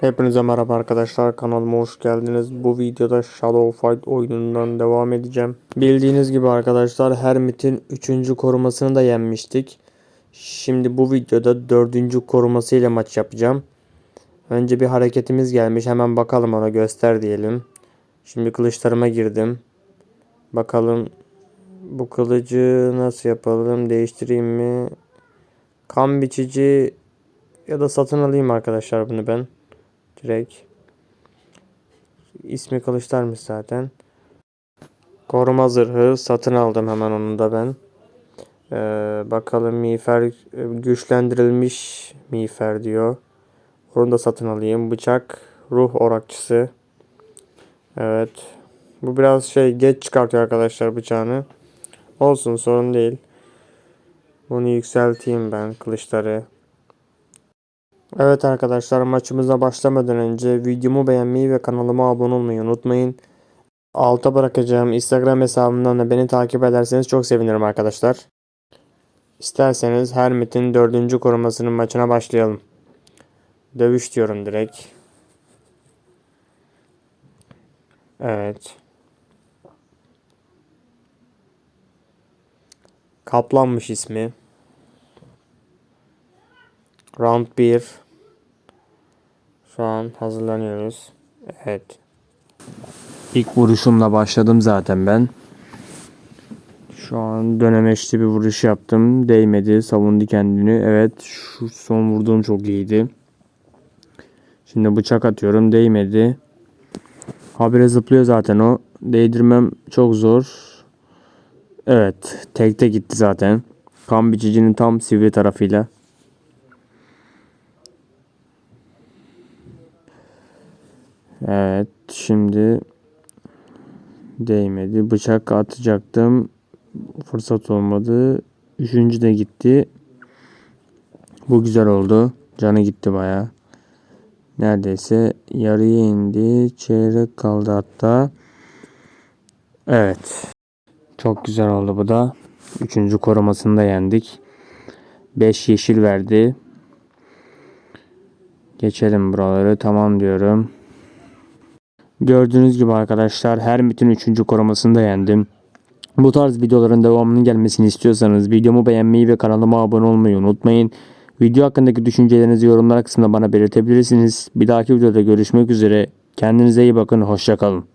Hepinize merhaba arkadaşlar kanalıma hoş geldiniz. Bu videoda Shadow Fight oyunundan devam edeceğim. Bildiğiniz gibi arkadaşlar Hermit'in 3. korumasını da yenmiştik. Şimdi bu videoda 4. korumasıyla maç yapacağım. Önce bir hareketimiz gelmiş hemen bakalım ona göster diyelim. Şimdi kılıçlarıma girdim. Bakalım bu kılıcı nasıl yapalım değiştireyim mi? Kan biçici ya da satın alayım arkadaşlar bunu ben. Direkt. İsmi Kılıçlarmış zaten. Koruma zırhı satın aldım hemen onu da ben. Ee, bakalım miğfer e, güçlendirilmiş miğfer diyor. Onu da satın alayım. Bıçak ruh orakçısı. Evet. Bu biraz şey geç çıkartıyor arkadaşlar bıçağını. Olsun sorun değil. Bunu yükselteyim ben kılıçları. Evet arkadaşlar maçımıza başlamadan önce videomu beğenmeyi ve kanalıma abone olmayı unutmayın. Alta bırakacağım Instagram hesabımdan da beni takip ederseniz çok sevinirim arkadaşlar. İsterseniz Hermit'in dördüncü korumasının maçına başlayalım. Dövüş diyorum direkt. Evet. Kaplanmış ismi. Round 1. Şu an hazırlanıyoruz. Evet. İlk vuruşumla başladım zaten ben. Şu an dönemeçli bir vuruş yaptım. Değmedi. Savundu kendini. Evet. Şu son vurduğum çok iyiydi. Şimdi bıçak atıyorum. Değmedi. Habire zıplıyor zaten o. Değdirmem çok zor. Evet. Tekte gitti zaten. Kan biçicinin tam sivri tarafıyla. Evet şimdi değmedi. Bıçak atacaktım. Fırsat olmadı. Üçüncü de gitti. Bu güzel oldu. Canı gitti baya. Neredeyse yarıya indi. Çeyrek kaldı hatta. Evet. Çok güzel oldu bu da. Üçüncü korumasını da yendik. 5 yeşil verdi. Geçelim buraları. Tamam diyorum. Gördüğünüz gibi arkadaşlar Hermit'in 3. korumasını da yendim. Bu tarz videoların devamının gelmesini istiyorsanız videomu beğenmeyi ve kanalıma abone olmayı unutmayın. Video hakkındaki düşüncelerinizi yorumlar kısmında bana belirtebilirsiniz. Bir dahaki videoda görüşmek üzere. Kendinize iyi bakın. Hoşçakalın.